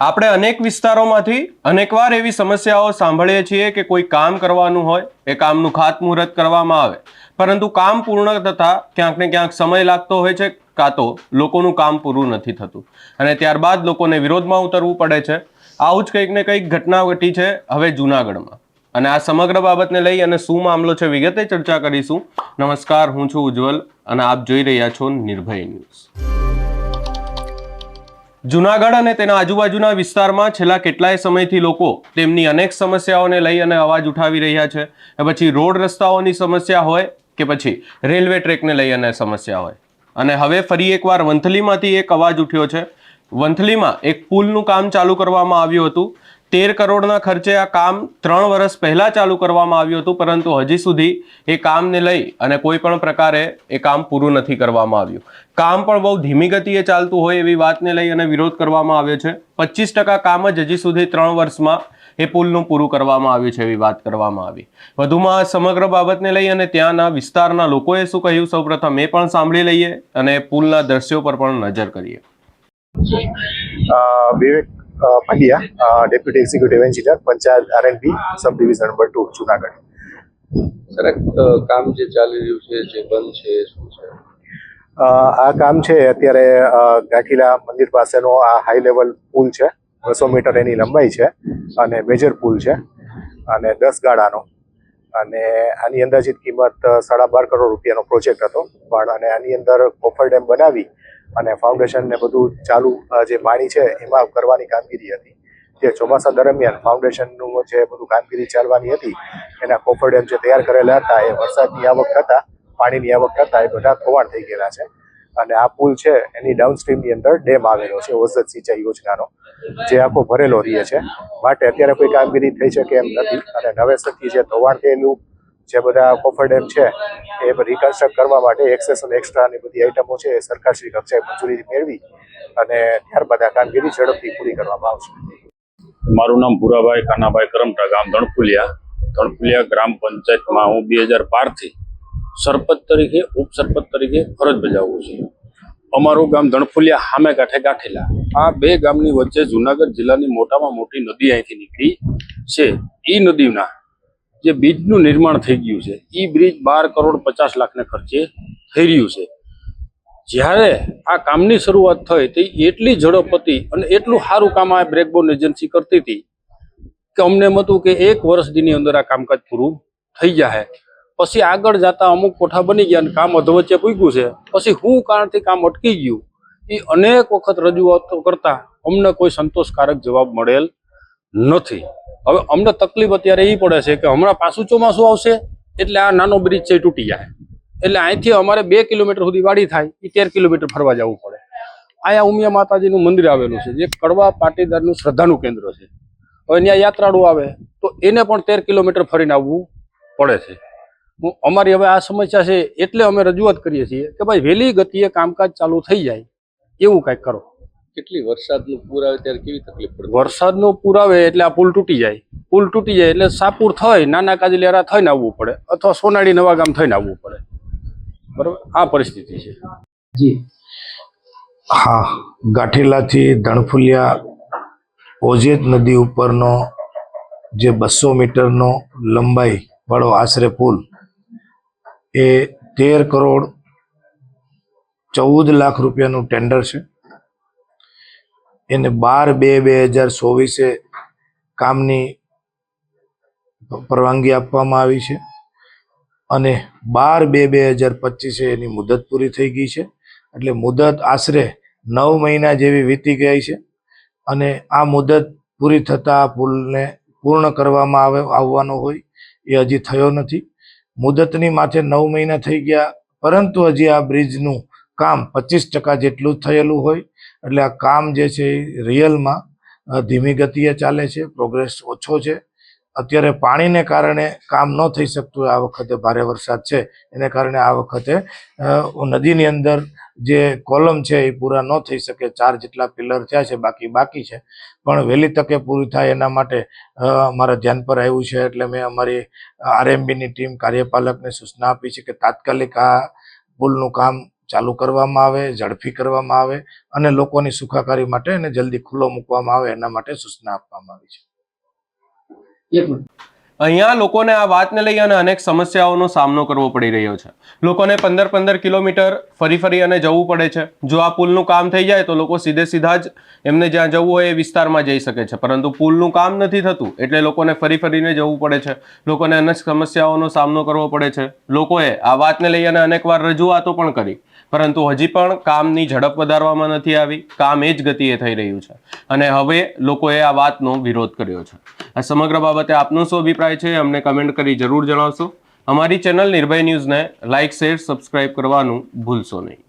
આપણે અનેક વિસ્તારોમાંથી અનેકવાર એવી સમસ્યાઓ સાંભળીએ છીએ કે કોઈ કામ કરવાનું હોય, એ કામનું ખાતમુહૂર્ત કરવામાં આવે. પરંતુ કામ પૂર્ણ થતાં ક્યાંક ને ક્યાંક સમય લાગતો હોય છે, કાં તો લોકોનું કામ પૂરું નથી થતું. અને ત્યારબાદ લોકોને વિરોધમાં ઉતરવું પડે છે. આવું જ કંઈક ને કંઈક ઘટના ઘટી છે હવે જૂનાગઢમાં. અને આ સમગ્ર બાબતને લઈ અને શું મામલો છે વિગતે ચર્ચા કરીશું. નમસ્કાર, હું છું ઉજ્જવલ અને આપ જોઈ રહ્યા છો નિર્ભય ન્યૂઝ. જુનાગઢ અને તેના આજુબાજુના વિસ્તારમાં છેલ્લા કેટલાય સમયથી લોકો તેમની અનેક સમસ્યાઓને લઈ અને અવાજ ઉઠાવી રહ્યા છે. એ પછી રોડ રસ્તાઓની સમસ્યા હોય કે પછી રેલવે ટ્રેકને લઈ અને સમસ્યા હોય. અને હવે ફરી એકવાર વંથલીમાંથી એક અવાજ ઉઠ્યો છે. વંથલીમાં એક પુલનું કામ ચાલુ કરવામાં આવ્યું હતું. તેર કરોડના ખર્ચે આ કામ ત્રણ વર્ષ પહેલા ચાલુ કરવામાં આવ્યું હતું, પરંતુ હજી સુધી એ કામને લઈ અને કોઈ પણ પ્રકારે એ કામ પૂરું નથી કરવામાં આવ્યું. કામ પણ બહુ ધીમી ગતિએ ચાલતું હોય એવી વાતને લઈ અને વિરોધ કરવામાં આવ્યો છે. પચીસ ટકા કામ જ હજી સુધી ત્રણ વર્ષમાં એ પુલનું પૂરું કરવામાં આવ્યું છે એવી વાત કરવામાં આવી. વધુમાં સમગ્ર બાબતને લઈ અને ત્યાંના વિસ્તારના લોકોએ શું કહ્યું, સૌપ્રથમ એ પણ સાંભળી લઈએ અને પુલના દ્રશ્યો પર પણ નજર કરીએ. Vivek Pandya deputy executive engineer panchayat R N B sub division number two Junagadh. Sir કામ જે ચાલી રહ્યું છે જે બંધ છે શું છે? આ કામ છે અત્યારે ગાંઠીલા મંદિર પાસેનો આ હાઈ લેવલ પુલ છે બસો મીટર એની લંબાઈ છે અને મેજર પુલ છે અને દસ ગાળાનો. અને આની અંદાજિત કિંમત સાડા બાર કરોડ રૂપિયાનો પ્રોજેક્ટ હતો પણ અને આની અંદર કોફર ડેમ બનાવી અને ફાઉન્ડેશન ને બધું ચાલુ જે પાણી છે, એમાં કરવાની કામગીરી હતી. જે ચોમાસા દરમિયાન ફાઉન્ડેશનનું જે બધું કામગીરી ચાલવાની હતી, એના કોફર ડેમ જે તૈયાર કરેલા હતા, એ વરસાદની આવક થતાં, પાણીની આવક થતાં, એ બધા ધોવાણ થઈ ગયેલા છે. અને આ પુલ છે, એની ડાઉનસ્ટ્રીમની અંદર ડેમ આવેલો છે ઓઝત સિંચાઈ યોજનાનો, જે આખો ભરેલો રહે છે. માટે અત્યારે કોઈ કામગીરી થઈ શકે એમ નથી. અને નવેસરથી જે ધોવાણ થયેલું જે બધા કોફર ડેમ છે, એ રિકન્સ્ટ્રક્ટ કરવા માટે એક્સેસ અને એક્સ્ટ્રાની બધી આઈટમો છે, એ સરકારશ્રી કક્ષાએ મંજૂરી મેળવી અને ત્યારબાદ આ કામગીરી ઝડપથી પૂરી કરવામાં આવશે. મારું નામ ભુરાભાઈ કાનાભાઈ કરમટા, ગામ ધણપુલિયા. ધણપુલિયા ગ્રામ પંચાયતમાં હું બે હજાર બારથી સરપંચ તરીકે, ઉપસરપંચ તરીકે ફરજ બજાવું છું. અમારું ગામ ધણફુલિયા સામે કાંઠે ગાંઠેલા. આ બે ગામની વચ્ચે જુનાગઢ જિલ્લાની મોટામાં મોટી નદી અહીંથી નીકળી છે. એ નદીના જે બ્રિજનું નિર્માણ થઈ ગયું છે એ બ્રિજ બાર કરોડ પચાસ લાખને ખર્ચે થઈ રહ્યું છે. જ્યારે આ કામની શરૂઆત થઈ તે એટલી ઝડપ હતી અને એટલું સારું કામ આ બ્રેકબોન એજન્સી કરતી હતી કે અમને એમ હતું કે એક વર્ષ દીની અંદર આ કામકાજ પૂરું થઈ જાય પછી આગળ જતા અમુક કોઠા બની ગયા અને કામ અધવચ્ચે પૂગ્યું છે. પછી હું કારણથી કામ અટકી ગયું. એ અનેક વખત રજૂઆતો કરતા અમને કોઈ સંતોષકારક જવાબ મળેલ નથી. હવે અમને તકલીફ અત્યારે એ પડે છે કે હમણાં પાછું ચોમાસું આવશે એટલે આ નાનો બ્રિજ છે એ તૂટી જાય. એટલે અહીંથી અમારે બે કિલોમીટર સુધી વાડી થાય એ તેર કિલોમીટર ફરવા જવું પડે. અહીંયા ઉમિયા માતાજીનું મંદિર આવેલું છે, જે કડવા પાટીદારનું શ્રદ્ધાનું કેન્દ્ર છે. હવે ત્યાં યાત્રાળુ આવે તો એને પણ તેર કિલોમીટર ફરીને આવવું પડે છે. હું, અમારી હવે આ સમસ્યા છે એટલે અમે રજૂઆત કરીએ છીએ કે ભાઈ વહેલી ગતિએ કામકાજ ચાલુ થઈ જાય, એવું કાંઈક કરો. કેટલી વરસાદનું પૂર આવે ત્યારે કેવી તકલીફ પડે? વરસાદનો પૂર આવે એટલે આ પુલ તૂટી જાય. પુલ તૂટી જાય એટલે સાપુર થઈ નાના કાજલિયારા થઈને આવવું પડે અથવા સોનાળી નવા ગામ થઈને આવવું પડે. બરાબર? આ પરિસ્થિતિ છે. હા ગાંઠેલાથી ધણફુલિયા ઓજેત નદી ઉપરનો જે બસો મીટરનો લંબાઈ વાળો આશરે પુલ એ તેર કરોડ ચૌદ લાખ રૂપિયાનું ટેન્ડર છે. એને બાર બે બે હજાર ચોવીસે કામની પરવાનગી આપવામાં આવી છે. અને બાર બે બે હજાર પચીસે એની મુદત પૂરી થઈ ગઈ છે. એટલે મુદત આશરે નવ મહિના જેવી વીતી ગઈ છે. અને આ મુદત પૂરી થતાં પુલને પૂર્ણ કરવામાં આવે આવવાનો હોય એ હજી થયો નથી. મુદતની માથે નવ મહિના થઈ ગયા, પરંતુ હજી આ બ્રિજનું કામ પચીસ ટકા જેટલું થયેલું હોય એટલે આ કામ જે છે એ રિયલમાં ધીમી ગતિએ ચાલે છે પ્રોગ્રેસ ઓછો છે. અત્યારે પાણીને કારણે કામ ન થઈ શકતું આ વખતે ભારે વરસાદ છે. એને કારણે આ વખતે નદીની અંદર જે કોલમ છે એ પૂરા ન થઈ શકે. ચાર જેટલા પિલર થયા છે, બાકી બાકી છે. પણ વહેલી તકે પૂરી થાય એના માટે મારા ધ્યાન પર આવ્યું છે. એટલે મેં અમારી આરએમબીની ટીમ, કાર્યપાલકને સૂચના આપી છે કે તાત્કાલિક આ પુલનું કામ ચાલુ કરવામાં આવે, ઝડપી કરવામાં આવે અને લોકોની સુખાકારી માટે એને જલ્દી ખુલ્લો મૂકવામાં આવે એના માટે સૂચના આપવામાં આવી છે. અહીંયા લોકોને આ વાતને લઈ અને અનેક સમસ્યાઓનો સામનો કરવો પડી રહ્યો છે. લોકોને પંદર પંદર કિલોમીટર ફરી ફરી અને જવું પડે છે. જો આ પુલનું કામ થઈ જાય તો લોકો સીધે સીધા જ એમને જ્યાં જવું હોય એ વિસ્તારમાં જઈ શકે છે. પરંતુ પુલનું કામ નથી થતું એટલે લોકોને ફરી ફરીને જવું પડે છે. લોકોને અનેક સમસ્યાઓનો સામનો કરવો પડે છે. લોકોએ આ વાતને લઈ અને અનેકવાર રજૂઆતો પણ કરી. પરંતુ હજી પણ કામની ઝડપ વધારવામાં નથી આવી. કામ એ જ ગતિએ થઈ રહ્યું છે. અને હવે લોકોએ આ વાતનો વિરોધ કર્યો છે. આ સમગ્ર બાબતે આપનો શું અભિપ્રાય છે, અમને કમેન્ટ કરી જરૂર જણાવશો. અમારી ચેનલ નિર્ભય ન્યૂઝને લાઇક શેર સબસ્ક્રાઇબ કરવાનું ભૂલશો નહીં.